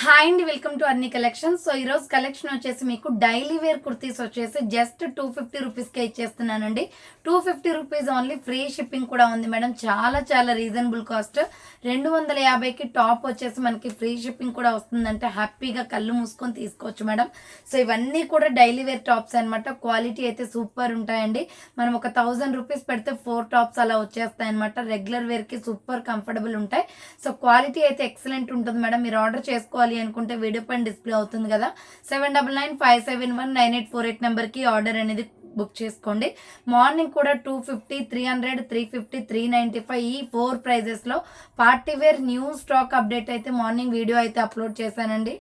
Hi అండి welcome to Anni collection so ఈరోజు collection వచ్చేసి మీకు డైలీ వేర్ కుర్తీస్ వచ్చేసి జస్ట్ టూ ఫిఫ్టీ రూపీస్కే ఇచ్చేస్తున్నానండి. Two fifty rupees only free shipping కూడా ఉంది మేడం. చాలా చాలా రీజనబుల్ కాస్ట్. రెండు వందల యాభైకి టాప్ వచ్చేసి మనకి ఫ్రీ షిప్పింగ్ కూడా వస్తుందంటే హ్యాపీగా కళ్ళు మూసుకొని తీసుకోవచ్చు మేడం. సో ఇవన్నీ కూడా డైలీ వేర్ టాప్స్ అనమాట క్వాలిటీ అయితే సూపర్ ఉంటాయండి. మనం ఒక థౌజండ్ రూపీస్ పెడితే ఫోర్ టాప్స్ అలా వచ్చేస్తాయన్నమాట. రెగ్యులర్ వేర్కి సూపర్ కంఫర్టబుల్ ఉంటాయి. సో క్వాలిటీ అయితే ఎక్సలెంట్ ఉంటుంది మేడం. మీరు ఆర్డర్ చేసుకోవాలి అనుకుంటే వీడియో పైన డిస్ప్లే అవుతుంది కదా. Seven double nine five seven one nine eight four eight నెంబర్కి ఆర్డర్ అనేది బుక్ చేసుకోండి. మార్నింగ్ కూడా two fifty three hundred three fifty three ninety five ఈ ఫోర్ ప్రైజెస్లో party wear new stock update అయితే మార్నింగ్ వీడియో అయితే అప్లోడ్ చేశానండి.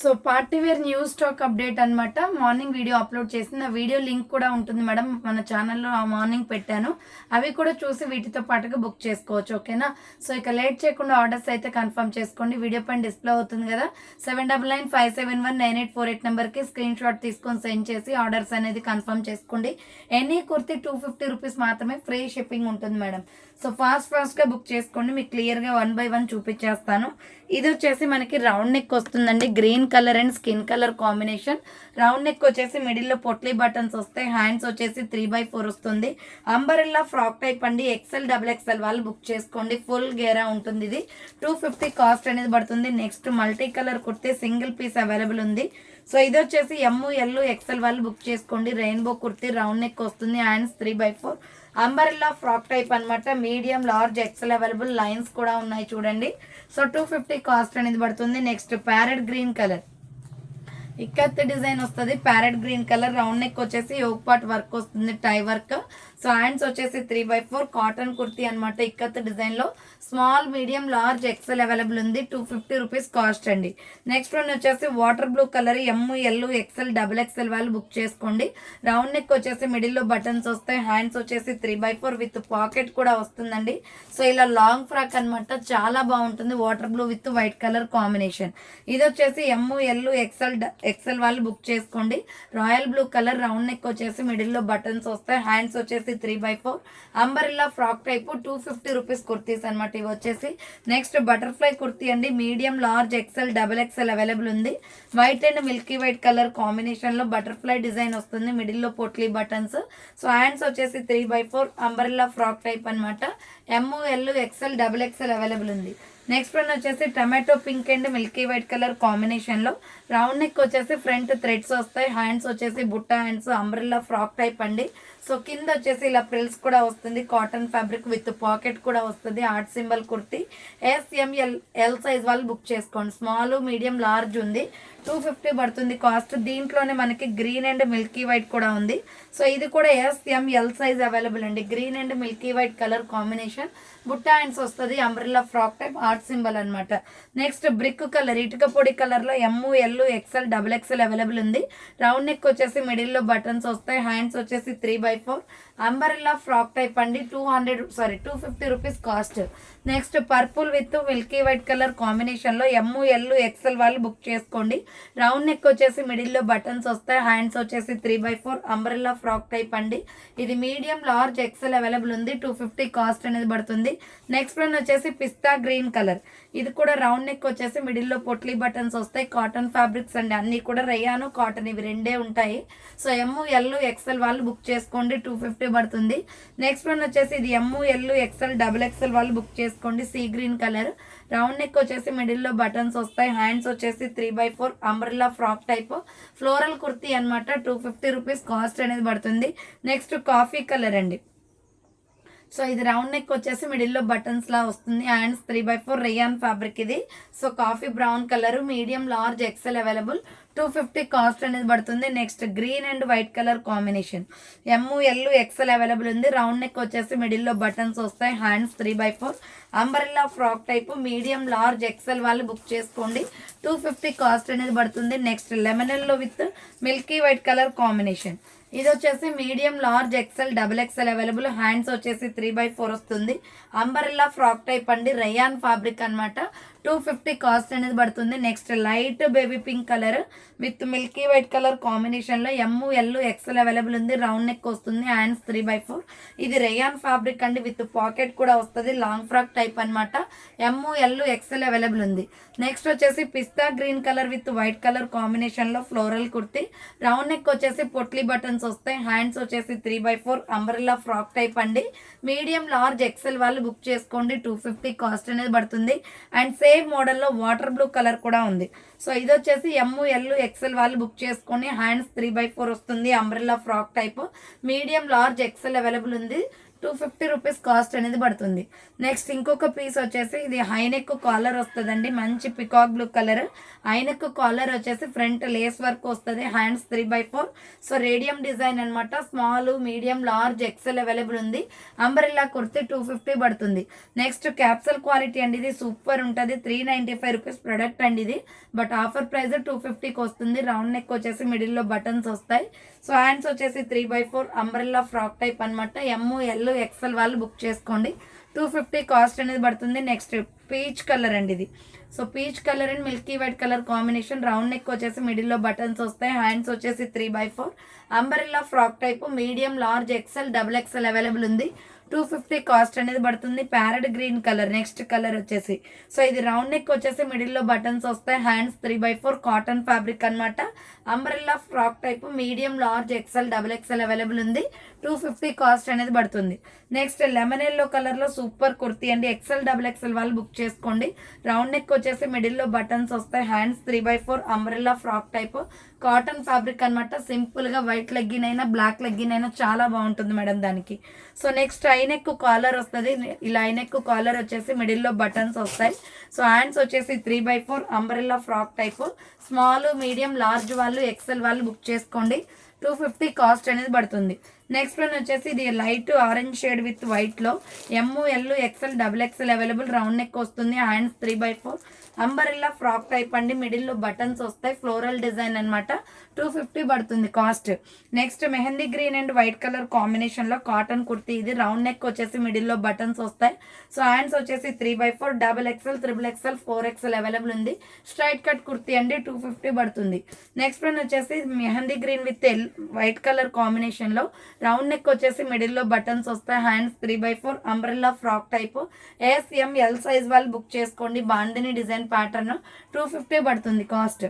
So party wear new stock update అన్నమాట. మార్నింగ్ వీడియో అప్లోడ్ చేసింది. ఆ వీడియో లింక్ కూడా ఉంటుంది మేడం. మన ఛానల్లో ఆ మార్నింగ్ పెట్టాను. అవి కూడా చూసి వీటితో పాటుగా బుక్ చేసుకోవచ్చు ఓకేనా? సో ఇక లేట్ చేయకుండా ఆర్డర్స్ అయితే కన్ఫర్మ్ చేసుకోండి. వీడియో పైన డిస్ప్లే అవుతుంది కదా. Seven double nine five seven one nine eight four eight నెంబర్కి స్క్రీన్ షాట్ తీసుకొని సెండ్ చేసి ఆర్డర్స్ అనేది కన్ఫర్మ్ చేసుకోండి. Any kurti two fifty rupees మాత్రమే ఫ్రీ షిప్పింగ్ ఉంటుంది మేడం. సో ఫాస్ట్ ఫాస్ట్గా బుక్ చేసుకోండి. మీకు క్లియర్గా వన్ బై వన్ చూపించేస్తాను. ఇది వచ్చేసి మనకి రౌండ్ నెక్ వస్తుందండి. Green colour and skin colour combination round neck వచ్చేసి మిడిల్లో పొట్లీ బటన్స్ వస్తాయి హ్యాండ్స్ వచ్చేసి త్రీ బై ఫోర్ వస్తుంది. అంబరెల్లా ఫ్రాక్ టైప్ అండి. ఎక్సెల్ డబుల్ ఎక్సెల్ వాళ్ళు బుక్ చేసుకోండి. ఫుల్ గేరా ఉంటుంది ఇది. టూ ఫిఫ్టీ కాస్ట్ అనేది పడుతుంది. Next multi colour kurti single piece available ఉంది. సో ఇది వచ్చేసి ఎమ్ ఎల్ ఎక్సెల్ వాళ్ళు బుక్ చేసుకోండి. రెయిన్బో కుర్తీ రౌండ్ నెక్ వస్తుంది. Hands three by four umbrella frock type అన్నమాట. Medium large XL available lines కూడా ఉన్నాయి చూడండి. సో టూ ఫిఫ్టీ కాస్ట్ అనేది పడుతుంది. Next parrot green colour ikat design వస్తుంది. Parrot green colour round neck వచ్చేసి యోగ్ పాట్ వర్క్ వస్తుంది టై వర్క్ సో హ్యాండ్స్ వచ్చేసి three by four cotton kurti అనమాట ఇక్కత్ డిజైన్లో small medium large XL available ఉంది. Two fifty rupees cost అండి. Next one వచ్చేసి water blue colour M L XL double XL వాళ్ళు book చేసుకోండి. Round neck వచ్చేసి మిడిల్లో బటన్స్ వస్తాయి. హ్యాండ్స్ వచ్చేసి three by four with pocket కూడా వస్తుందండి. సో ఇలా లాంగ్ ఫ్రాక్ అన్నమాట. చాలా బాగుంటుంది water blue with white colour combination ఇది వచ్చేసి ఎమ్ ఎల్ ఎక్సెల్ ఎక్సెల్ వాళ్ళు బుక్ చేసుకోండి. Royal blue colour round neck వచ్చేసి మిడిల్లో బటన్స్ వస్తాయి. హ్యాండ్స్ వచ్చేసి three by four umbrella frock type two fifty rupees kurtis అనమాట ఇవి వచ్చేసి నెక్స్ట్ బటర్ఫ్లై కుర్తీ అండి. Medium large XL double XL available ఉంది. White and milky white colour కాంబినేషన్లో బటర్ఫ్లై డిజైన్ వస్తుంది. మిడిల్లో బటన్స్ సో హ్యాండ్స్ వచ్చేసి three by four umbrella frock type అనమాట M L XL double XL available ఉంది. నెక్స్ట్ వన్ వచ్చేసి tomato pink and milky white colour కాంబినేషన్లో round neck వచ్చేసి front threads వస్తాయి. హ్యాండ్స్ వచ్చేసి butta hands umbrella frock type అండి. So కింద వచ్చేసి ఇలా ప్రిల్స్ కూడా వస్తుంది. కాటన్ ఫ్యాబ్రిక్ విత్ పాకెట్ కూడా వస్తుంది. Art symbol kurti. S M L L size వాళ్ళు బుక్ చేసుకోండి. స్మాల్ మీడియం లార్జ్ ఉంది. టూ ఫిఫ్టీ పడుతుంది కాస్ట్ దీంట్లోనే మనకి గ్రీన్ అండ్ మిల్కీ వైట్ కూడా ఉంది. సో ఇది కూడా S M L size available అండి. Green and milky white colour combination butta hands వస్తుంది. Umbrella frock type art symbol అనమాట నెక్స్ట్ బ్రిక్ కలర్ ఇటుక పొడి కలర్లో M M L XL double XL available ఉంది. రౌండ్ నెక్ వచ్చేసి మిడిల్లో బటన్స్ వస్తాయి. హ్యాండ్స్ వచ్చేసి three by four umbrella frock type అండి. Two hundred sorry two fifty rupees cost. Next purple with milky white colour కాంబినేషన్లో ఎమ్ము ఎల్లు ఎల్ ఎక్సెల్ వాళ్ళు book చేసుకోండి. Round neck వచ్చేసి మిడిల్లో బటన్స్ వస్తాయి. హ్యాండ్స్ వచ్చేసి three by four umbrella frock type అండి. ఇది మీడియం లార్జ్ ఎక్సెల్ అవైలబుల్ ఉంది. టూ ఫిఫ్టీ కాస్ట్ అనేది పడుతుంది. నెక్స్ట్ వన్ వచ్చేసి పిస్తా గ్రీన్ కలర్. ఇది కూడా రౌండ్ నెక్ వచ్చేసి మిడిల్లో పొట్లీ బటన్స్ వస్తాయి. కాటన్ ఫ్యాబ్రిక్స్ అండి. అన్నీ కూడా రయాను కాటన్ ఇవి రెండే ఉంటాయి. సో ఎమ్ ఎల్ ఎక్సెల్ వాళ్ళు బుక్ చేసుకోండి. టూ ఫిఫ్టీ పడుతుంది నెక్స్ట్ వన్ వచ్చేసి ఇది M L XL double XL వాళ్ళు బుక్ చేసుకోండి. Sea green colour round neck వచ్చేసి మిడిల్లో బటన్స్ వస్తాయి. హ్యాండ్స్ వచ్చేసి three by four umbrella frock type floral kurti అనమాట టూ ఫిఫ్టీ రూపీస్ కాస్ట్ అనేది పడుతుంది. నెక్స్ట్ కాఫీ కలర్ అండి. సో ఇది రౌండ్ నెక్ వచ్చేసి మిడిల్లో బటన్స్ లా వస్తుంది. Hands three by four rayon fabric ఇది. So coffee brown colour medium large XL available two fifty cost అనేది పడుతుంది. Next green and white colour combination. M L XL available ఉంది. Round neck వచ్చేసి మిడిల్లో బటన్స్ వస్తాయి. Hands three by four umbrella frock type medium large XL వాళ్ళు book చేసుకోండి. Two fifty cost అనేది పడుతుంది. Next lemon yellow with milky white colour combination ఇది వచ్చేసి medium large XL double XL available hands వచ్చేసి త్రీ బై ఫోర్ వస్తుంది. Umbrella frock type అండి. Rayon fabric అనమాట టూ ఫిఫ్టీ కాస్ట్ అనేది పడుతుంది. Next light baby pink colour with milky white colour కాంబినేషన్లో M L XL available ఉంది. Round neck వస్తుంది. Hands three by four. ఇది రేయాన్ ఫ్యాబ్రిక్ అండి. విత్ పాకెట్ కూడా వస్తుంది. లాంగ్ ఫ్రాక్ టైప్ అనమాట ఎమ్ ఎల్ ఎక్సెల్ అవైలబుల్ ఉంది. నెక్స్ట్ వచ్చేసి pista green colour with white colour కాంబినేషన్లో ఫ్లోరల్ కుర్తి. రౌండ్ నెక్ వచ్చేసి పొట్లీ బటన్స్ వస్తాయి. హ్యాండ్స్ వచ్చేసి three by four. Umbrella frock type అండి. మీడియం లార్జ్ ఎక్సెల్ వాళ్ళు బుక్ చేసుకోండి. టూ ఫిఫ్టీ కాస్ట్ అనేది పడుతుంది. అండ్ సేమ్ మోడల్లో వాటర్ బ్లూ కలర్ కూడా ఉంది. సో ఇది వచ్చేసి ఎంఎల్ ఎల్ ఎక్సెల్ వాళ్ళు బుక్ చేసుకొని హ్యాండ్స్ త్రీ బై ఫోర్ వస్తుంది umbrella frock type medium large XL available ఉంది. టూ ఫిఫ్టీ రూపీస్ కాస్ట్ అనేది పడుతుంది. నెక్స్ట్ ఇంకొక పీస్ వచ్చేసి ఇది హైనెక్ కాలర్ వస్తుందండి. మంచి peacock blue colour high neck collar వచ్చేసి ఫ్రంట్ లేస్ వర్క్ వస్తుంది hands three by four so radium design అనమాట small medium large XL available ఉంది. అంబ్రెల్లా కుర్తి టూ ఫిఫ్టీ పడుతుంది. నెక్స్ట్ క్యాప్సల్ క్వాలిటీ అండి ఇది. సూపర్ ఉంటుంది. Three ninety five rupees product అండి ఇది. బట్ ఆఫర్ ప్రైస్ టూ ఫిఫ్టీకి వస్తుంది. రౌండ్ నెక్ వచ్చేసి మిడిల్లో బటన్స్ వస్తాయి. సో హ్యాండ్స్ వచ్చేసి three by four umbrella frock type అనమాట ఎమ్ ఎల్ ఎక్సెల్ వాళ్ళు బుక్ చేసుకోండి. టూ ఫిఫ్టీ కాస్ట్ అనేది పడుతుంది. నెక్స్ట్ పీచ్ కలర్ అండి ఇది. So peach colour and milky white colour combination round neck వచ్చేసి మిడిల్లో బటన్స్ వస్తాయి. హ్యాండ్స్ వచ్చేసి three by four. Umbrella frock type medium large XL double XL available ఉంది. టూ ఫిఫ్టీ కాస్ట్ అనేది పడుతుంది. Parrot green colour next colour వచ్చేసి. So ఇది round neck వచ్చేసి మిడిల్లో బటన్స్ వస్తాయి. Hands three by four cotton fabric అనమాట umbrella frock type medium large XL double XL available ఉంది. టూ ఫిఫ్టీ కాస్ట్ అనేది పడుతుంది. నెక్స్ట్ లెమన్ ఎల్లో కలర్లో సూపర్ కుర్తీ అండి. ఎక్సెల్ డబుల్ ఎక్సెల్ వాళ్ళు బుక్ చేసుకోండి. రౌండ్ నెక్ వచ్చేసి మిడిల్లో బటన్స్ వస్తాయి. Hands three by four umbrella frock type. Cotton fabric అనమాట సింపుల్గా వైట్ లెగ్గిన్ అయినా బ్లాక్ లెగ్గిన్ అయినా చాలా బాగుంటుంది మేడం దానికి. సో నెక్స్ట్ ఐనెక్ కాలర్ వస్తుంది. ఇలా ఐనెక్ కాలర్ వచ్చేసి మిడిల్లో బటన్స్ వస్తాయి. సో హ్యాండ్స్ వచ్చేసి three by four umbrella frock type. Small medium large వాళ్ళు ఎక్సెల్ వాళ్ళు బుక్ చేసుకోండి. టూ ఫిఫ్టీ కాస్ట్ అనేది పడుతుంది. నెక్స్ట్ వన్ వచ్చేసి ఇది లైట్ ఆరెంజ్ షేడ్ విత్ వైట్లో M L XL double XL available round neck వస్తుంది. Hands three by four umbrella frock type అండి. మిడిల్లో బటన్స్ వస్తాయి. ఫ్లోరల్ డిజైన్ అనమాట టూ ఫిఫ్టీ పడుతుంది cost next mehndi green and white colour కాంబినేషన్లో cotton kurti. ఇది round neck వచ్చేసి మిడిల్లో బటన్స్ వస్తాయి. సో హ్యాండ్స్ వచ్చేసి three by four double XL triple XL four XL available ఉంది. స్ట్రైట్ కట్ కుర్తీ అండి. టూ ఫిఫ్టీ పడుతుంది. నెక్స్ట్ వన్ వచ్చేసి mehndi green with L white colour కాంబినేషన్లో రౌండ్ నెక్ వచ్చేసి మిడిల్లో బటన్స్ వస్తాయి. Hands three by four umbrella frock type. S M L size వాళ్ళు book చేసుకోండి. Bandhani design pattern two fifty పడుతుంది cost.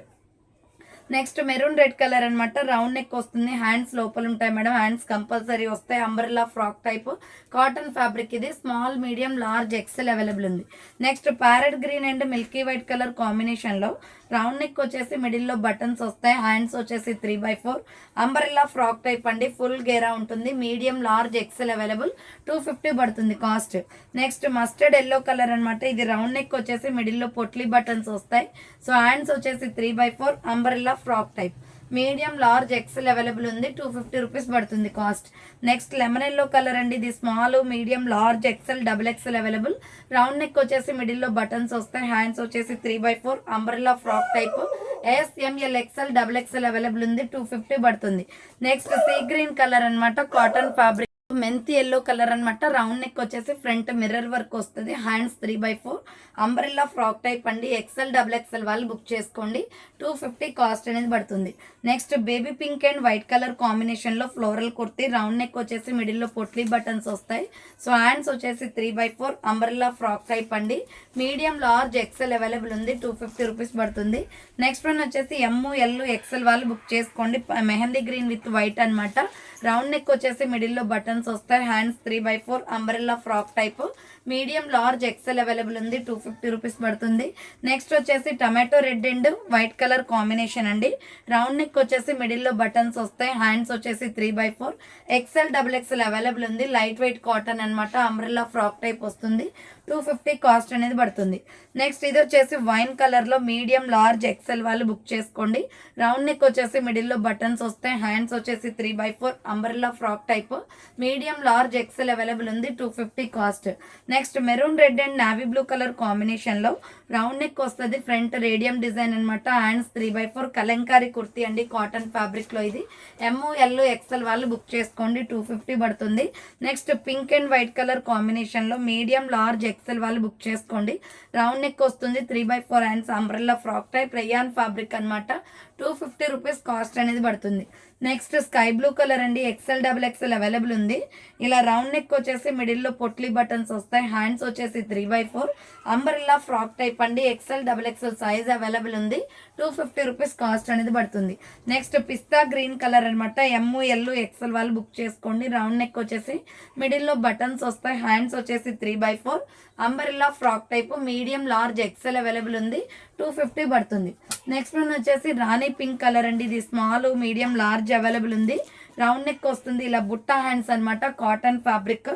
Next maroon red colour అనమాట round neck వస్తుంది. Hands లోపల ఉంటాయి మేడం. హ్యాండ్స్ కంపల్సరీ వస్తాయి. Umbrella frock type. Cotton fabric ఇది. Small medium large XL available ఉంది. Next parrot green and milky white colour కాంబినేషన్లో round neck వచ్చేసి మిడిల్లో బటన్స్ వస్తాయి. హ్యాండ్స్ వచ్చేసి three by four umbrella frock type అండి. ఫుల్ గేరా ఉంటుంది. Medium large XL available two fifty పడుతుంది cost next mustard yellow colour అనమాట ఇది రౌండ్ నెక్ వచ్చేసి మిడిల్లో పొట్లీ బటన్స్ వస్తాయి. సో హ్యాండ్స్ వచ్చేసి three by four umbrella frock type medium large XL available ఉంది. టూ ఫిఫ్టీ రూపీస్ పడుతుంది cost next lemon yellow colour అండి. ఇది small medium large XL double XL available round neck వచ్చేసి మిడిల్లో బటన్స్ వస్తాయి. Hands వచ్చేసి three by four umbrella frock type S M L XL double XL available ఉంది. Two fifty పడుతుంది. Next sea green colour అనమాట cotton fabric methi yellow colour అనమాట round neck వచ్చేసి front mirror work వస్తుంది. Hands three by four. Umbrella frock type అండి. XL double XL వాళ్ళు book చేసుకోండి. Two fifty cost అనేది పడుతుంది. Next baby pink and white colour కాంబినేషన్లో ఫ్లోరల్ కుర్తి. రౌండ్ నెక్ వచ్చేసి మిడిల్లో పొట్లీ బటన్స్ వస్తాయి. సో హ్యాండ్స్ వచ్చేసి three by four. Umbrella frock type అండి. మీడియం లార్జ్ ఎక్సెల్ అవైలబుల్ ఉంది. టూ ఫిఫ్టీ రూపీస్ పడుతుంది. నెక్స్ట్ వన్ వచ్చేసి ఎమ్ ఎల్ ఎక్సెల్ వాళ్ళు బుక్ చేసుకోండి. మెహందీ గ్రీన్ విత్ వైట్ అనమాట రౌండ్ నెక్ వచ్చేసి మిడిల్లో బటన్స్ వస్తాయి. Hands three by four umbrella frock type medium large XL available ఉంది టూ ఫిఫ్టీ రూపీస్ పడుతుంది. నెక్స్ట్ వచ్చేసి tomato red and white colour combination అండి. రౌండ్ నెక్ వచ్చేసి మిడిల్లో బటన్స్ వస్తాయి హ్యాండ్స్ వచ్చేసి three by four. XL double XL available ఉంది light weight cotton అనమాట అంబ్రెల్లా ఫ్రాక్ టైప్ వస్తుంది. టూ ఫిఫ్టీ కాస్ట్ అనేది పడుతుంది. నెక్స్ట్ ఇది వచ్చేసి వైన్ కలర్లో మీడియం లార్జ్ ఎక్సెల్ వాళ్ళు బుక్ చేసుకోండి. రౌండ్ నెక్ వచ్చేసి మిడిల్లో బటన్స్ వస్తాయి హ్యాండ్స్ వచ్చేసి three by four umbrella frock type. Medium large XL available ఉంది two fifty cost. Next next maroon red and navy blue colour కాంబినేషన్లో రౌండ్ నెక్ వస్తుంది. Front radium design అనమాట hands three by four Kalamkari kurti అండి. Cotton ఫ్యాబ్రిక్లో ఇది. MO L XL వాళ్ళు book చేసుకోండి. Two fifty పడుతుంది. Next pink and white colour కాంబినేషన్లో మీడియం లార్జ్ ఎక్సెల్ వాళ్ళు బుక్ చేసుకోండి. రౌండ్ నెక్ వస్తుంది. Three by four hands umbrella frock type rayon fabric అనమాట టూ ఫిఫ్టీ రూపీస్ కాస్ట్ అనేది పడుతుంది. నెక్స్ట్ స్కై బ్లూ కలర్ అండి ఎక్సెల్ డబుల్ ఎక్సెల్ అవైలబుల్ ఉంది. ఇలా రౌండ్ నెక్ వచ్చేసి మిడిల్లో పొట్లీ బటన్స్ వస్తాయి. హ్యాండ్స్ వచ్చేసి three by four umbrella frock type అండి XL double XL size available ఉంది. టూ ఫిఫ్టీ రూపీస్ కాస్ట్ అనేది పడుతుంది. నెక్స్ట్ పిస్తా గ్రీన్ కలర్ అనమాట ఎమ్ము ఎల్లు ఎక్సెల్ వాళ్ళు బుక్ చేసుకోండి. రౌండ్ నెక్ వచ్చేసి మిడిల్లో బటన్స్ వస్తాయి. హ్యాండ్స్ వచ్చేసి three by four umbrella frock type medium large XL available ఉంది. టూ ఫిఫ్టీ పడుతుంది. నెక్స్ట్ వన్ వచ్చేసి రాణి పింక్ కలర్ అండి. ఇది స్మాల్ మీడియం లార్జ్ అవైలబుల్ ఉంది. రౌండ్ నెక్ వస్తుంది. ఇలా బుట్ట హ్యాండ్స్ అనమాట cotton fabric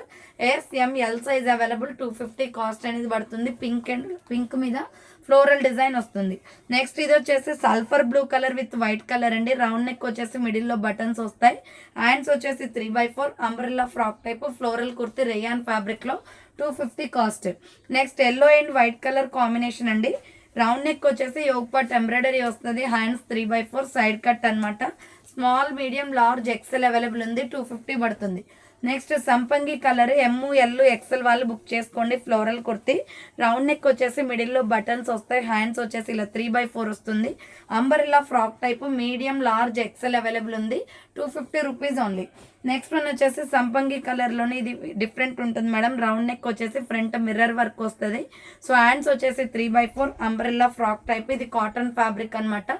S M L size available two fifty cost అనేది పడుతుంది. పింక్ అండ్ పింక్ మీద ఫ్లోరల్ డిజైన్ వస్తుంది. నెక్స్ట్ ఇది వచ్చేసి sulphur blue colour with white colour అండి. రౌండ్ నెక్ వచ్చేసి మిడిల్లో బటన్స్ వస్తాయి. హ్యాండ్స్ వచ్చేసి three by four umbrella frock type floral kurti rayon ఫ్యాబ్రిక్లో two fifty cost next yellow and white colour combination అండి. రౌండ్ నెక్ వచ్చేసి యోగ్ పట్ embroidery వస్తుంది. Hands three by four side cut అనమాట small medium large XL available ఉంది. Two fifty పడుతుంది. Next సంపంగి colour M L XL వాళ్ళు book చేసుకోండి ఫ్లోరల్ కుర్తి. రౌండ్ నెక్ వచ్చేసి మిడిల్లో బటన్స్ వస్తాయి హ్యాండ్స్ వచ్చేసి ఇలా త్రీ బై ఫోర్ వస్తుంది. Umbrella frock type medium large XL available ఉంది. Two fifty rupees only next one వచ్చేసి సంపంగి కలర్లోనే ఇది డిఫరెంట్ ఉంటుంది మేడం రౌండ్ నెక్ వచ్చేసి ఫ్రంట్ మిర్రర్ వర్క్ వస్తుంది. సో హ్యాండ్స్ వచ్చేసి three by four umbrella frock type ఇది కాటన్ ఫ్యాబ్రిక్ అనమాట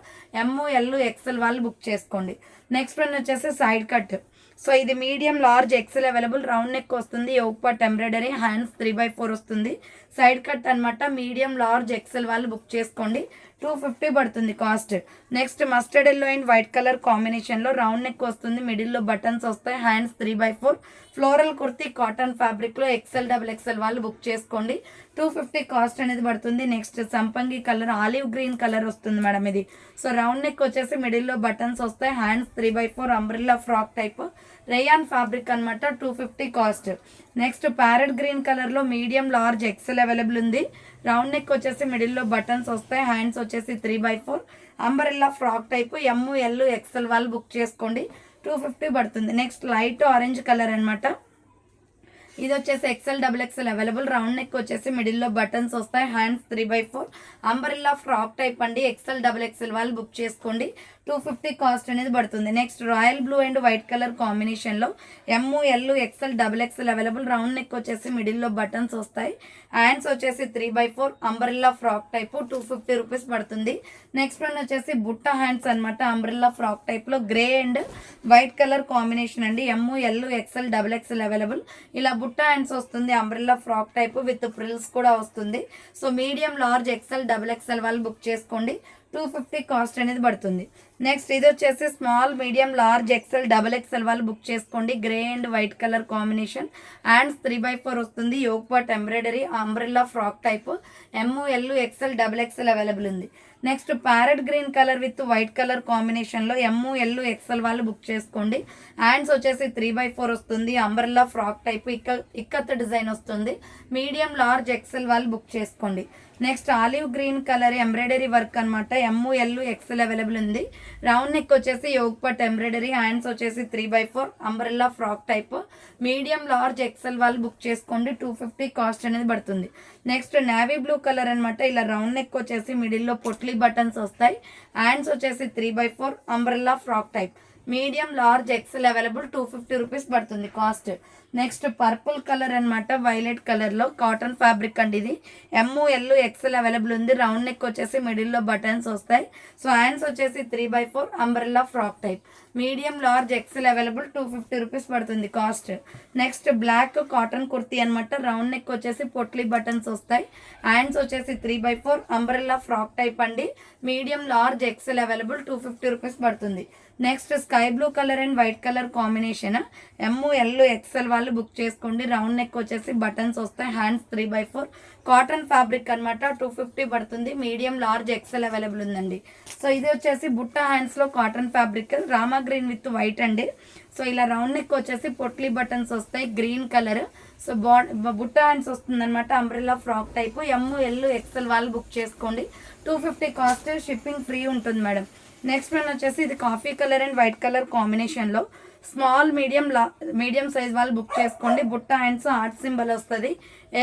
ఎమ్ము ఎల్ ఎక్సెల్ వాళ్ళు బుక్ చేసుకోండి. నెక్స్ట్ వన్ వచ్చేసి సైడ్ కట్ సో ఇది medium large XL available round neck వస్తుంది part embroidery hands three by four వస్తుంది. Side cut అనమాట medium large XL వాళ్ళు బుక్ చేసుకోండి. టూ ఫిఫ్టీ పడుతుంది cost. Next mustard yellow and white colour కాంబినేషన్లో round neck వస్తుంది మిడిల్లో బటన్స్ వస్తాయి hands three by four. Floral kurti cotton ఫ్యాబ్రిక్లో ఎక్సెల్ డబుల్ ఎక్సెల్ వాళ్ళు బుక్ చేసుకోండి. టూ ఫిఫ్టీ కాస్ట్ అనేది పడుతుంది. నెక్స్ట్ సంపంగి కలర్ ఆలివ్ గ్రీన్ కలర్ వస్తుంది మేడం ఇది. సో రౌండ్ నెక్ వచ్చేసి మిడిల్లో బటన్స్ వస్తాయి hands three by four umbrella frock type. Rayon fabric అనమాట two fifty cost next parrot green కలర్లో మీడియం లార్జ్ ఎక్సెల్ అవైలబుల్ ఉంది. రౌండ్ నెక్ వచ్చేసి మిడిల్లో బటన్స్ వస్తాయి హ్యాండ్స్ వచ్చేసి three by four umbrella frock type M L XL వాళ్ళు book చేసుకోండి. Two fifty పడుతుంది. నెక్స్ట్ లైట్ ఆరెంజ్ కలర్ అనమాట ఇది వచ్చేసి XL double XL available round neck వచ్చేసి మిడిల్లో బటన్స్ వస్తాయి. Hands three by four umbrella frock type అండి. ఎక్సెల్ డబుల్ ఎక్సెల్ వాళ్ళు బుక్ చేసుకోండి. టూ ఫిఫ్టీ కాస్ట్ అనేది పడుతుంది. Next royal blue and white colour కాంబినేషన్లో M L XL double XL available round neck వచ్చేసి మిడిల్లో బటన్స్ వస్తాయి. హ్యాండ్స్ వచ్చేసి three by four umbrella frock type two fifty rupees పడుతుంది. నెక్స్ట్ వన్ వచ్చేసి బుట్ట హ్యాండ్స్ అనమాట అంబ్రెల్లా ఫ్రాక్ టైప్లో grey and white colour combination అండి. M L XL double XL available ఇలా బుట్ట హ్యాండ్స్ వస్తుంది umbrella frock type with frills కూడా వస్తుంది. So medium large XL double XL వాళ్ళు బుక్ చేసుకోండి. టూ ఫిఫ్టీ కాస్ట్ అనేది పడుతుంది. నెక్స్ట్ ఇది వచ్చేసి small medium large XL double XL వాళ్ళు బుక్ చేసుకోండి. Grey and white colour combination. And three by four వస్తుంది. Yoke part embroidery umbrella frock type. M L XL double XL available ఉంది. Next parrot green colour with white colour కాంబినేషన్లో M L XL వాళ్ళు book చేసుకోండి. Hands వచ్చేసి three by four వస్తుంది. Umbrella frock type ఇక్క ikat design వస్తుంది. Medium large XL వాళ్ళు book చేసుకోండి. Next olive green colour embroidery work అనమాట ఎమ్ము ఎల్లు ఎక్సెల్ అవైలబుల్ ఉంది. రౌండ్ నెక్ వచ్చేసి యోగ్ పట్ ఎంబ్రాయిడరీ హ్యాండ్స్ వచ్చేసి three by four umbrella frock type. Medium large XL వాళ్ళు బుక్ చేసుకోండి టూ ఫిఫ్టీ కాస్ట్ అనేది పడుతుంది. నెక్స్ట్ నావీ బ్లూ కలర్ అనమాట ఇలా రౌండ్ నెక్ వచ్చేసి మిడిల్లో పొట్లీ బటన్స్ వస్తాయి. హ్యాండ్స్ వచ్చేసి three by four umbrella frock type. Medium large XL available two fifty rupees పడుతుంది కాస్ట్. నెక్స్ట్ పర్పుల్ కలర్ అనమాట వైలెట్ కలర్లో. కాటన్ ఫ్యాబ్రిక్ అండి ఇది. ఎమ్ ఎల్ ఎక్సెల్ అవైలబుల్ ఉంది. రౌండ్ నెక్ వచ్చేసి మిడిల్లో బటన్స్ వస్తాయి. సో హ్యాండ్స్ వచ్చేసి three by four umbrella frock type. Medium large XL available two fifty rupees పడుతుంది cost. Next black cotton kurti అనమాట రౌండ్ నెక్ వచ్చేసి పొట్లీ బటన్స్ వస్తాయి. హ్యాండ్స్ వచ్చేసి three by four umbrella frock type అండి. Medium large XL available two fifty rupees పడుతుంది. Next sky blue colour and white colour combination? M L XL వాళ్ళు వాళ్ళు book చేసుకోండి. Round neck వచ్చేసి buttons వస్తాయి. Hands three by four cotton fabric అనమాట two fifty పడుతుంది. Medium large XL available ఉందండి. So ఇది వచ్చేసి బుట్ట హ్యాండ్స్లో cotton fabric rama green with white అండి. సో ఇలా రౌండ్ నెక్ వచ్చేసి పొట్లీ బటన్స్ వస్తాయి. గ్రీన్ కలర్ సో బా బుట్ట హ్యాండ్స్ వస్తుందన్నమాట. Umbrella frock type M L XL వాళ్ళు బుక్ చేసుకోండి. Two fifty cost shipping free ఉంటుంది మేడం. నెక్స్ట్ వన్ వచ్చేసి ఇది coffee colour and white colour కాంబినేషన్లో స్మాల్ మీడియం లా మీడియం సైజ్ వాళ్ళు బుక్ చేసుకోండి. బుట్ట హ్యాండ్స్ ఆర్ట్ సింబల్ వస్తుంది.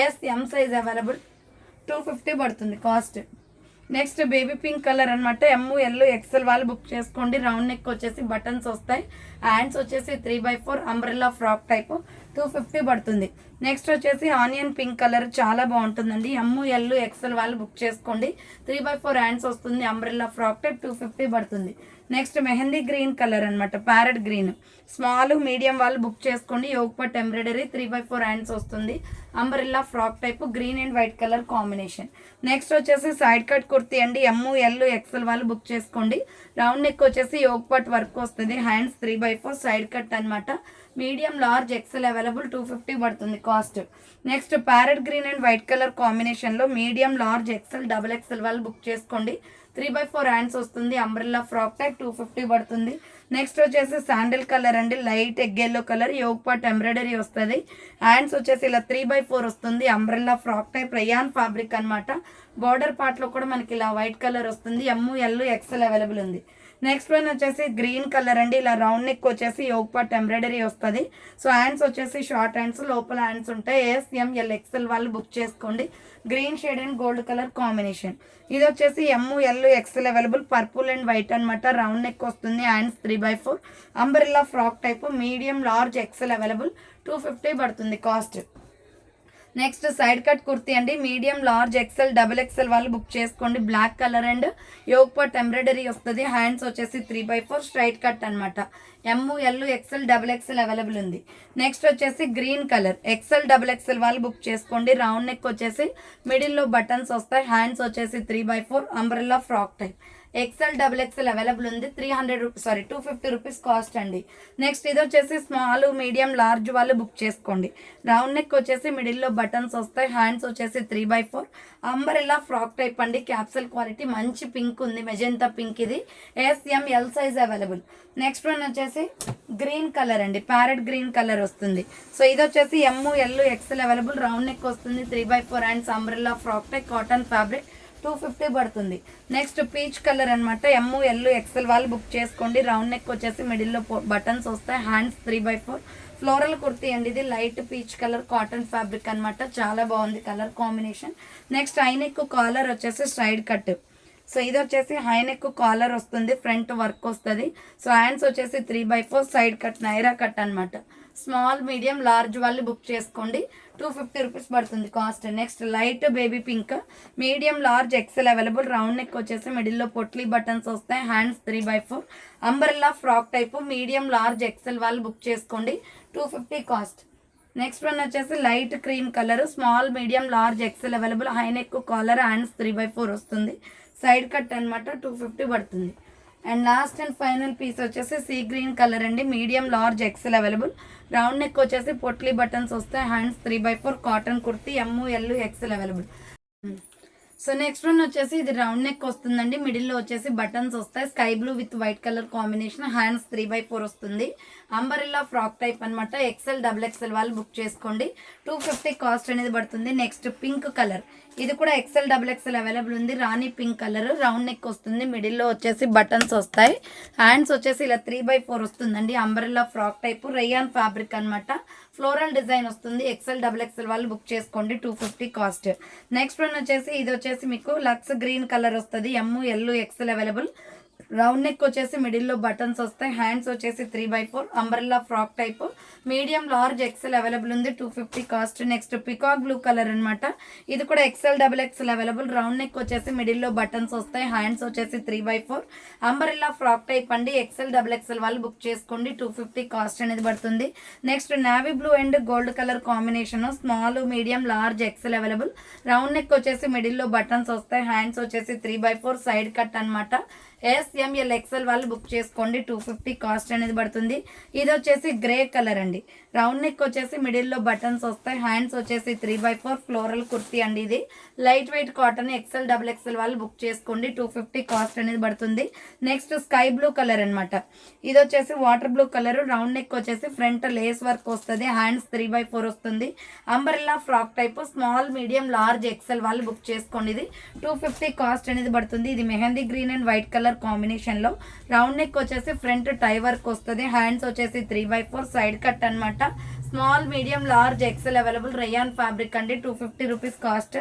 S M size available two fifty పడుతుంది cost. Next baby pink colour అనమాట ఎమ్ ఎల్ ఎక్సెల్ వాళ్ళు బుక్ చేసుకోండి. రౌండ్ నెక్ వచ్చేసి బటన్స్ వస్తాయి. హ్యాండ్స్ వచ్చేసి three by four umbrella frock type two fifty పడుతుంది. నెక్స్ట్ వచ్చేసి ఆనియన్ పింక్ కలర్ చాలా బాగుంటుందండి. ఎమ్ ఎల్ ఎక్సెల్ వాళ్ళు బుక్ చేసుకోండి. త్రీ బై ఫోర్ హ్యాండ్స్ వస్తుంది. Umbrella frock type two fifty పడుతుంది. నెక్స్ట్ మెహందీ గ్రీన్ కలర్ అనమాట ప్యారెట్ గ్రీన్. స్మాల్ మీడియం వాళ్ళు బుక్ చేసుకోండి. Yoke part embroidery three by four hands వస్తుంది. Umbrella frock type green and white colour combination. Next వచ్చేసి side cut kurti అండి M L XL వాళ్ళు book చేసుకోండి. Round neck వచ్చేసి yoke part work వస్తుంది. Hands three by four side cut అనమాట medium large XL available two fifty పడుతుంది cost. Next parrot green and white colour కాంబినేషన్లో medium large XL double XL వాళ్ళు book చేసుకోండి. Three by four hands వస్తుంది. Umbrella frock type two fifty పడుతుంది. Next వచ్చేసి sandal colour అండి. Light egg yellow colour yoke part embroidery వస్తుంది. Hands వచ్చేసి ఇలా త్రీ బై ఫోర్ వస్తుంది. Umbrella frock type rayon fabric అనమాట బార్డర్ పార్ట్లో కూడా మనకి ఇలా వైట్ కలర్ వస్తుంది. ఎమ్ ఎల్ ఎక్సెల్ అవైలబుల్ ఉంది. నెక్స్ట్ వన్ వచ్చేసి గ్రీన్ కలర్ అండి. ఇలా రౌండ్ నెక్ వచ్చేసి యోగ్ పాట్ ఎంబ్రాయిడరీ వస్తుంది. సో హ్యాండ్స్ వచ్చేసి షార్ట్ హ్యాండ్స్ లోపల హ్యాండ్స్ ఉంటాయి. ఎస్ఎం ఎల్ ఎక్సెల్ వాళ్ళు బుక్ చేసుకోండి. Green shade and gold colour combination ఇది వచ్చేసి M L XL available purple and white అనమాట రౌండ్ నెక్ వస్తుంది. Hands three by four umbrella frock type medium large XL available two fifty పడుతుంది cost next side cut kurti అండి. Medium large XL double XL వాళ్ళు book చేసుకోండి. Black colour and yoke part embroidery వస్తుంది. Hands వచ్చేసి three by four straight cut అనమాట M L XL double XL available ఉంది. Next వచ్చేసి green colour. XL double XL వాళ్ళు book చేసుకోండి. Round neck వచ్చేసి మిడిల్లో బటన్స్ వస్తాయి. హ్యాండ్స్ వచ్చేసి three by four umbrella frock type. XL double XL available ఉంది. Three hundred rupees sorry two fifty rupees cost అండి. నెక్స్ట్ ఇది వచ్చేసి స్మాల్ మీడియం లార్జ్ వాళ్ళు బుక్ చేసుకోండి. రౌండ్ నెక్ వచ్చేసి మిడిల్లో బటన్స్ వస్తాయి. హ్యాండ్స్ వచ్చేసి three by four umbrella frock type అండి. క్యాప్సల్ క్వాలిటీ మంచి పింక్ ఉంది. మెజెంతా పింక్ ఇది. S M L size available next one వచ్చేసి గ్రీన్ కలర్ అండి. ప్యారెట్ గ్రీన్ కలర్ వస్తుంది. సో ఇది వచ్చేసి M L XL available round neck వస్తుంది. Three by four hands umbrella frock type cotton fabric two fifty పడుతుంది. Next peach colour అనమాట M L XL వాళ్ళు book చేసుకోండి. రౌండ్ నెక్ వచ్చేసి మిడిల్లో బటన్స్ వస్తాయి. Hands three by four floral kurti అండి ఇది. Light peach colour cotton fabric అనమాట చాలా బాగుంది colour combination next high neck collar వచ్చేసి స్ట్రైడ్ కట్ సో ఇది వచ్చేసి హైనెక్ కాలర్ వస్తుంది. ఫ్రంట్ వర్క్ వస్తుంది. సో హ్యాండ్స్ వచ్చేసి three by four side cut Naira cut అనమాట స్మాల్ మీడియం లార్జ్ వాళ్ళు బుక్ చేసుకోండి. టూ ఫిఫ్టీ రూపీస్ పడుతుంది cost next light baby pink medium large XL available round neck వచ్చేసి మిడిల్లో potli buttons వస్తాయి. Hands three by four umbrella frock type medium large XL వాళ్ళు book చేసుకోండి. Two fifty cost next one వచ్చేసి light cream colour small medium large XL available high neck collar hands three by four వస్తుంది. Side cut అనమాట two fifty పడుతుంది. And last and final piece వచ్చేసి sea green colour అండి. Medium large XL available round neck వచ్చేసి potli buttons వస్తాయి. Hands three by four cotton kurti M L XL available so next one వచ్చేసి ఇది round neck వస్తుందండి. మిడిల్లో వచ్చేసి బటన్స్ వస్తాయి. Sky blue with white colour combination hands three by four వస్తుంది. Umbrella frock type అనమాట ఎక్సెల్ డబుల్ ఎక్సెల్ వాళ్ళు book చేసుకోండి. టూ ఫిఫ్టీ కాస్ట్ అనేది పడుతుంది. నెక్స్ట్ పింక్ కలర్ ఇది కూడా ఎక్సెల్ డబుల్ ఎక్సెల్ అవైలబుల్ ఉంది. Rani pink colour round neck వస్తుంది. మిడిల్లో వచ్చేసి బటన్స్ వస్తాయి. హ్యాండ్స్ వచ్చేసి ఇలా త్రీ బై ఫోర్ వస్తుందండి. Umbrella frock type rayon fabric అనమాట ఫ్లోరల్ డిజైన్ వస్తుంది. ఎక్సెల్ డబుల్ ఎక్సెల్ వాళ్ళు బుక్ చేసుకోండి. Two fifty cost next one వచ్చేసి ఇది వచ్చేసి మీకు లక్స్ గ్రీన్ కలర్ వస్తుంది. M L XL available round neck వచ్చేసి మిడిల్లో బటన్స్ వస్తాయి. హ్యాండ్స్ వచ్చేసి three by four umbrella frock type medium large XL available ఉంది. Two fifty cost next peacock blue colour అనమాట ఇది కూడా XL double XL available round neck వచ్చేసి మిడిల్లో బటన్స్ వస్తాయి. హ్యాండ్స్ వచ్చేసి three by four umbrella frock type అండి. XL double XL వాళ్ళు బుక్ చేసుకోండి. టూ ఫిఫ్టీ కాస్ట్ అనేది పడుతుంది. Next navy blue and gold colour combination small medium large XL available round neck వచ్చేసి మిడిల్లో బటన్స్ వస్తాయి. హ్యాండ్స్ వచ్చేసి three by four side cut అనమాట ఎస్ఎంఎల్ ఎక్సెల్ వాళ్ళు బుక్ చేసుకోండి. టూ ఫిఫ్టీ కాస్ట్ అనేది పడుతుంది. ఇది వచ్చేసి గ్రే కలర్ అండి. రౌండ్ నెక్ వచ్చేసి మిడిల్లో బటన్స్ వస్తాయి. హ్యాండ్స్ వచ్చేసి three by four floral kurti అండి ఇది. Light weight cotton XL double XL వాళ్ళు బుక్ చేసుకోండి. టూ ఫిఫ్టీ కాస్ట్ అనేది పడుతుంది. నెక్స్ట్ స్కై బ్లూ కలర్ అనమాట ఇది వచ్చేసి water blue colour round neck వచ్చేసి ఫ్రంట్ లేస్ వర్క్ వస్తుంది. హ్యాండ్స్ త్రీ బై ఫోర్ వస్తుంది. Umbrella frock type small medium large XL వాళ్ళు బుక్ చేసుకోండి. ఇది టూ ఫిఫ్టీ కాస్ట్ అనేది పడుతుంది. ఇది mehndi green and white colour combination combination round neck వచ్చేసి ఫ్రంట్ టై వర్క్ వస్తుంది. హ్యాండ్స్ వచ్చేసి three by four side cut అనమాట small medium large XL available rayon fabric అండి. Two fifty rupees cost.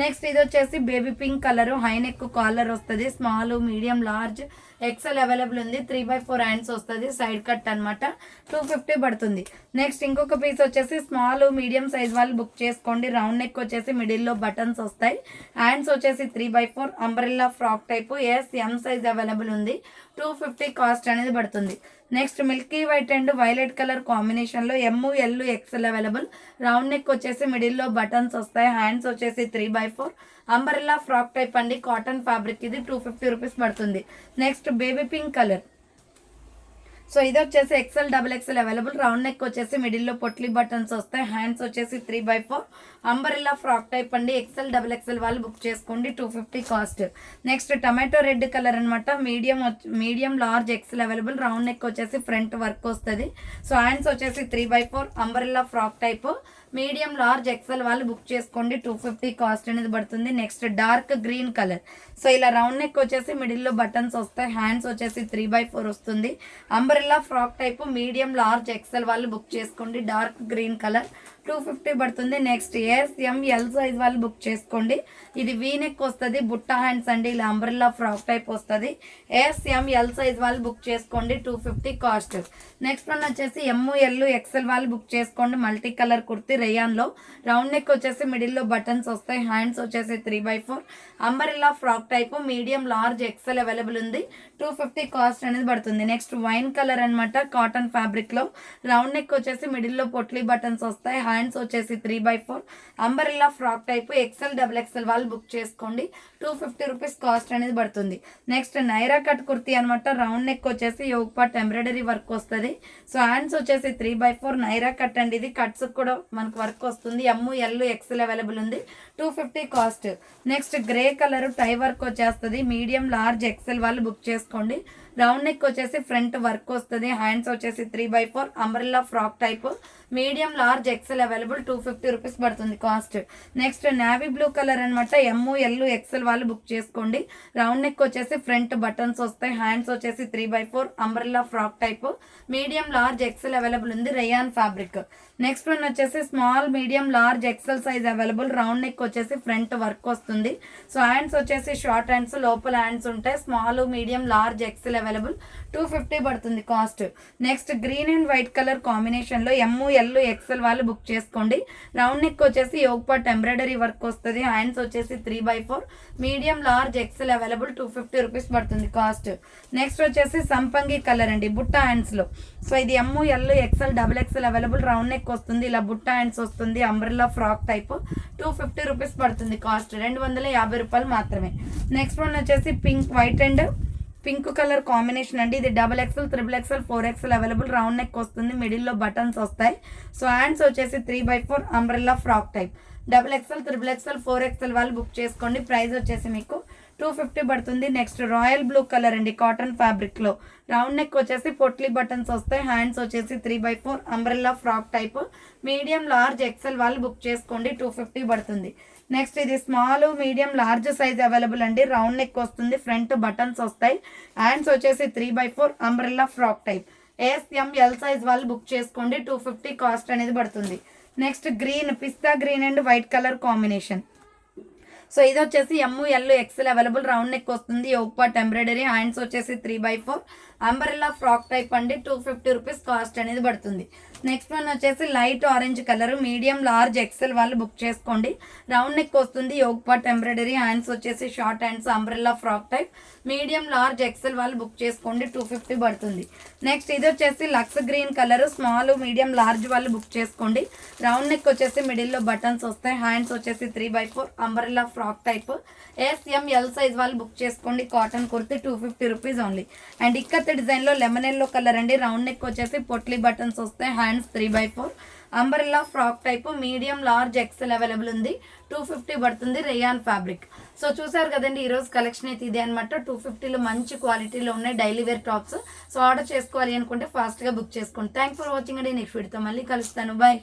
Next ఇది వచ్చేసి baby pink colour high neck collar వస్తుంది. Small medium large XL available ఉంది. Three by four hands వస్తుంది side cut అనమాట two fifty పడుతుంది. Next ఇంకొక piece వచ్చేసి స్మాల్ మీడియం సైజ్ వాళ్ళు బుక్ చేసుకోండి. రౌండ్ నెక్ వచ్చేసి మిడిల్లో బటన్స్ వస్తాయి. హ్యాండ్స్ వచ్చేసి three by four umbrella frock type. S M size available ఉంది. టూ ఫిఫ్టీ కాస్ట్ అనేది పడుతుంది. Next milky white and violet colour కాంబినేషన్లో M L XL available. Round neck వచ్చేసి మిడిల్లో బటన్స్ వస్తాయి. హ్యాండ్స్ వచ్చేసి three by four. Umbrella frock type అండి. Cotton fabric ఇది టూ ఫిఫ్టీ రూపీస్ పడుతుంది. Next baby pink colour. So ఇది వచ్చేసి XL double XL available. Round neck వచ్చేసి మిడిల్లో పొట్లీ బటన్స్ వస్తాయి. హ్యాండ్స్ వచ్చేసి three by four. Umbrella frock type అండి. ఎక్సెల్ డబుల్ ఎక్సెల్ వాళ్ళు బుక్ చేసుకోండి. Two fifty cost. Next tomato red colour అనమాట medium medium large XL available round neck వచ్చేసి front work వస్తుంది. సో హ్యాండ్స్ వచ్చేసి three by four umbrella frock type. Medium large XL వాళ్ళు book చేసుకోండి. Two fifty cost అనేది పడుతుంది. Next dark green colour. So ఇలా round neck వచ్చేసి మిడిల్లో బటన్స్ వస్తాయి. హ్యాండ్స్ వచ్చేసి త్రీ బై ఫోర్ వస్తుంది. Umbrella frock type. Medium large XL వాళ్ళు బుక్ చేసుకోండి. Dark green colour. Two fifty పడుతుంది next. S M L size వాళ్ళు బుక్ చేసుకోండి. ఇది వీ నెక్ వస్తుంది బుట్ట హ్యాండ్స్ అండి ఇలా అంబ్రెల్లా ఫ్రాక్ టైప్ వస్తుంది. ఎస్ఎం ఎల్ సైజ్ వాళ్ళు బుక్ చేసుకోండి two fifty cost next one వచ్చేసి ఎమ్ము ఎల్ ఎక్సెల్ వాళ్ళు బుక్ చేసుకోండి మల్టీ కలర్ కుర్తి రేయాన్లో రౌండ్ నెక్ వచ్చేసి మిడిల్లో బటన్స్ వస్తాయి హ్యాండ్స్ వచ్చేసి three by four umbrella frock type medium large XL available ఉంది. టూ ఫిఫ్టీ కాస్ట్ అనేది పడుతుంది. నెక్స్ట్ వైన్ కలర్ అనమాట కాటన్ ఫ్యాబ్రిక్లో రౌండ్ నెక్ వచ్చేసి మిడిల్లో పొట్లీ బటన్స్ వస్తాయి హ్యాండ్స్ వచ్చేసి three by four umbrella frock type XL double XL వాళ్ళు బుక్ చేసుకోండి. టూ ఫిఫ్టీ రూపీస్ కాస్ట్ అనేది పడుతుంది. నెక్స్ట్ నైరా కట్ కుర్తీ అనమాట రౌండ్ నెక్ వచ్చేసి యోగ్ పాట్ ఎంబ్రాయిడరీ వర్క్ వస్తుంది. సో హ్యాండ్స్ వచ్చేసి three by four Naira cut అండి. ఇది కట్స్ కూడా మనకు వర్క్ వస్తుంది. ఎమ్ము ఎల్ ఎక్సెల్ అవైలబుల్ ఉంది. Two fifty cost. Next grey colour tie work వచ్చేస్తుంది. మీడియం లార్జ్ ఎక్సెల్ వాళ్ళు బుక్ చేసుకోండి. రౌండ్ నెక్ వచ్చేసి ఫ్రంట్ వర్క్ వస్తుంది హ్యాండ్స్ వచ్చేసి three by four umbrella frock type medium large XL available two fifty rupees పడుతుంది cost next navy blue colour అనమాట M L XL వాళ్ళు book చేసుకోండి. Round neck వచ్చేసి ఫ్రంట్ బటన్స్ వస్తాయి hands వచ్చేసి three by four umbrella frock type medium large XL available ఉంది rayon fabric next one వచ్చేసి small medium large XL size available round neck వచ్చేసి front work వస్తుంది. So hands వచ్చేసి short hands లోపల hands ఉంటాయి small medium large XL available two fifty పడుతుంది cost next green and white colour కాంబినేషన్లో M M L XL వాళ్ళు book చేసుకోండి. Round neck వచ్చేసి యోగ్ పాట్ ఎంబ్రాయిడరీ వర్క్ వస్తుంది. హ్యాండ్స్ వచ్చేసి three by four medium large XL available two fifty rupees పడుతుంది cost next వచ్చేసి సంపంగి కలర్ అండి. బుట్ట హ్యాండ్స్లో సో ఇది M L XL double XL available round neck వస్తుంది. ఇలా బుట్ట హ్యాండ్స్ వస్తుంది. Umbrella frock type two fifty rupees పడుతుంది కాస్ట్ రెండు వందల యాభై రూపాయలు మాత్రమే. నెక్స్ట్ వన్ వచ్చేసి pink white and pink colour combination అండి. ఇది double XL triple XL four XL available round neck వస్తుంది. మిడిల్లో బటన్స్ వస్తాయి. సో హ్యాండ్స్ వచ్చేసి three by four umbrella frock type. Double XL triple XL four XL వాళ్ళు book చేసుకోండి. Price వచ్చేసి మీకు టూ ఫిఫ్టీ పడుతుంది. నెక్స్ట్ రాయల్ బ్లూ కలర్ అండి కాటన్ ఫ్యాబ్రిక్లో రౌండ్ నెక్ వచ్చేసి పొట్లీ బటన్స్ వస్తాయి. హ్యాండ్స్ వచ్చేసి three by four umbrella frock type. Medium large XL వాళ్ళు బుక్ చేసుకోండి. టూ ఫిఫ్టీ పడుతుంది. నెక్స్ట్ ఇది small medium large size available అండి. రౌండ్ నెక్ వస్తుంది. ఫ్రంట్ బటన్స్ వస్తాయి. హ్యాండ్స్ వచ్చేసి three by four umbrella frock type A S M L size వాళ్ళు book చేసుకోండి. టూ ఫిఫ్టీ కాస్ట్ అనేది పడుతుంది. Next green pista green and white colour combination so ఇది వచ్చేసి M L XL available round neck వస్తుంది. Part embroidery hands వచ్చేసి three by four umbrella frock type అండి. Two fifty rupees cost అనేది పడుతుంది. Next one వచ్చేసి light orange colour medium large XL వాళ్ళు book చేసుకోండి. రౌండ్ నెక్ వస్తుంది యోగ్ పాట్ ఎంబ్రాయిడరీ హ్యాండ్స్ వచ్చేసి short hands umbrella frock type. Medium large XL వాళ్ళు book చేసుకోండి టూ ఫిఫ్టీ పడుతుంది. నెక్స్ట్ ఇది వచ్చేసి lux green colour small medium large వాళ్ళు బుక్ చేసుకోండి. రౌండ్ నెక్ వచ్చేసి మిడిల్లో బటన్స్ వస్తాయి హ్యాండ్స్ వచ్చేసి three by four umbrella frock type. S M L size వాళ్ళు బుక్ చేసుకోండి cotton kurti two fifty rupees only. And ikat డిజైన్లో లెమన్ ఎల్లో కలర్ అండి రౌండ్ నెక్ వచ్చేసి పొట్లీ బటన్స్ వస్తాయి hands three by four. Umbrella frock type medium large XL available ఉంది. Two fifty పడుతుంది rayon fabric. So చూసారు కదండి ఈరోజు కలెక్షన్ అయితే ఇదే అనమాట టూ ఫిఫ్టీలో మంచి క్వాలిటీలో ఉన్నాయి daily wear tops. So order చేసుకోవాలి అనుకుంటే ఫాస్ట్గా బుక్ చేసుకోండి. థ్యాంక్స్ ఫర్ వాచింగ్ అండి. నెక్స్ట్ వీడితో మళ్ళీ కలుస్తాను. బాయ్